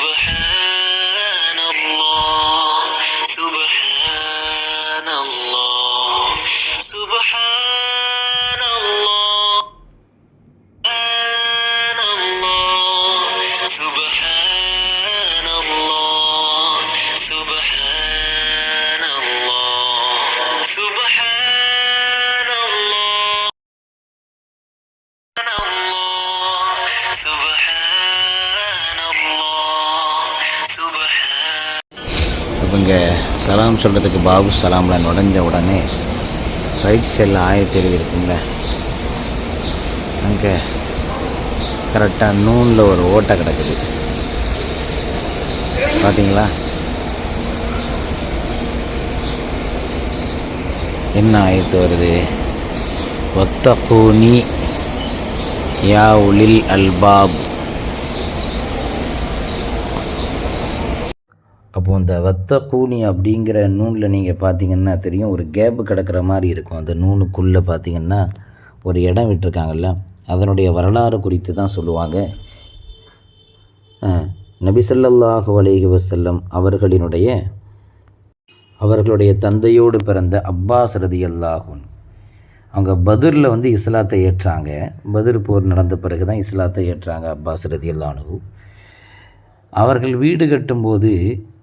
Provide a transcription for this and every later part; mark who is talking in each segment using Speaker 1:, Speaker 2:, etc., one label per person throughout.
Speaker 1: سبحان
Speaker 2: இவங்க சலாம் சொல்கிறதுக்கு பாபு சலாமில் நுழைஞ்ச உடனே ரைட் சைடில் ஆயத்தெருவு இருக்குங்கள அங்கே கரெக்டாக நூனில் ஒரு ஓட்டை கிடக்குது. பார்த்தீங்களா என்ன ஆயத்து வருது? ஒத்தகோனி யா உலில் அல்பாப். அப்போ இந்த வத்த கூனி அப்படிங்கிற நூலில் நீங்கள் பார்த்தீங்கன்னா தெரியும். ஒரு கேப்பு கிடக்கிற மாதிரி இருக்கும். அந்த நூனுக்குள்ளே பார்த்தீங்கன்னா ஒரு இடம் விட்டுருக்காங்கல்ல. அதனுடைய வரலாறு குறித்து தான் சொல்லுவாங்க. நபிசல்லாஹு அலேஹி வசல்லம் அவர்களினுடைய அவர்களுடைய தந்தையோடு பிறந்த அப்பாஸ் ரதியல்லாஹுன் அவங்க பதிரில் வந்து இஸ்லாத்தை ஏற்றாங்க. பதிர் போர் நடந்த பிறகு தான் இஸ்லாத்தை ஏற்றாங்க அப்பாஸ் ரதியல்லானு அவர்கள் வீடு கட்டும்போது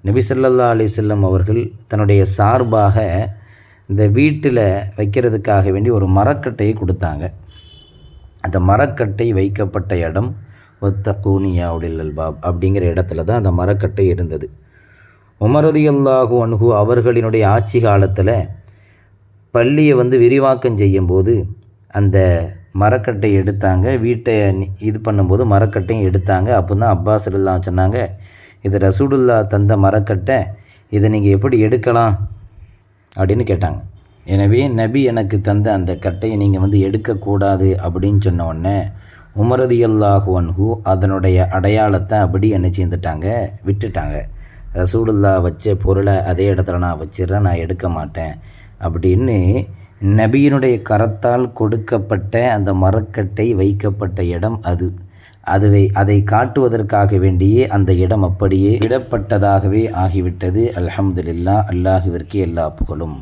Speaker 2: நபிசல்லா அலி செல்லம் அவர்கள் தன்னுடைய சார்பாக இந்த வீட்டில் வைக்கிறதுக்காக வேண்டி ஒரு மரக்கட்டையை கொடுத்தாங்க. அந்த மரக்கட்டை வைக்கப்பட்ட இடம் ஒத்த கூனியாவுடில் அல்பாப் அப்படிங்கிற இடத்துல தான் அந்த மரக்கட்டை இருந்தது. உமரதி அல்லாஹு அன்ஹு அவர்களினுடைய ஆட்சி காலத்தில் பள்ளியை வந்து விரிவாக்கம் செய்யும்போது அந்த மரக்கட்டை எடுத்தாங்க. வீட்டை இது பண்ணும்போது மரக்கட்டையும் எடுத்தாங்க. அப்போ தான் அப்பாஸ் எல்லாம் சொன்னாங்க இது ரசூலுல்லா தந்த மரக்கட்டை இதை நீங்கள் எப்படி எடுக்கலாம்? அப்படின்னு கேட்டாங்க. எனவே நபி எனக்கு தந்த அந்த கட்டையை நீங்கள் வந்து எடுக்கக்கூடாது அப்படின்னு சொன்ன உடனே உமரதியல்லாஹுவன்ஹு அதனுடைய அடையாளத்தை அப்படி என்ன சேர்ந்துட்டாங்க விட்டுட்டாங்க. ரசூலுல்லா வச்ச பொருளை அதே இடத்துல நான் வச்சிடுறேன் நான் எடுக்க மாட்டேன் அப்படின்னு நபியினுடைய கரத்தால் கொடுக்கப்பட்ட அந்த மரக்கட்டை வைக்கப்பட்ட இடம் அது. அதுவே அதை காட்டுவதற்காக வேண்டியே அந்த இடம் அப்படியே இடப்பட்டதாகவே ஆகிவிட்டது. அல்ஹம்துலில்லாஹ் அல்லாஹுவிற்கு எல்லா புகழும்.